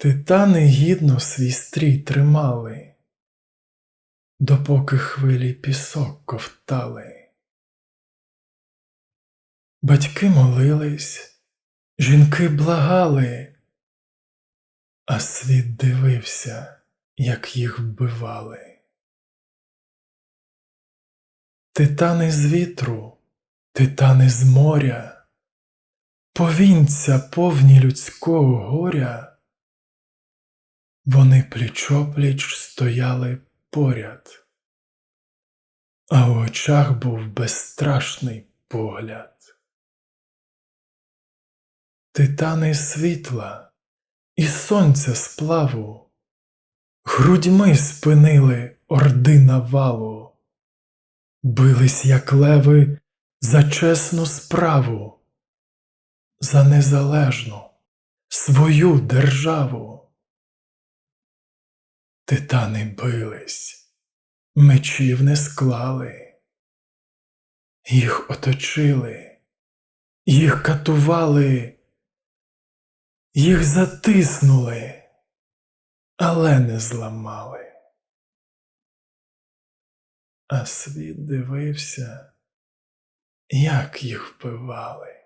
Титани гідно свій стрій тримали, допоки хвилі пісок ковтали. Батьки молились, жінки благали, а світ дивився, як їх вбивали. Титани з вітру, титани з моря, повінця повні людського горя. Вони пліч-опліч стояли поряд, а в очах був безстрашний погляд. Титани світла і сонця сплаву, грудьми спинили орди навалу, бились, як леви, за чесну справу, за незалежну свою державу. Титани бились, мечів не склали, їх оточили, їх катували, їх затиснули, але не зламали. А світ дивився, як їх вбивали.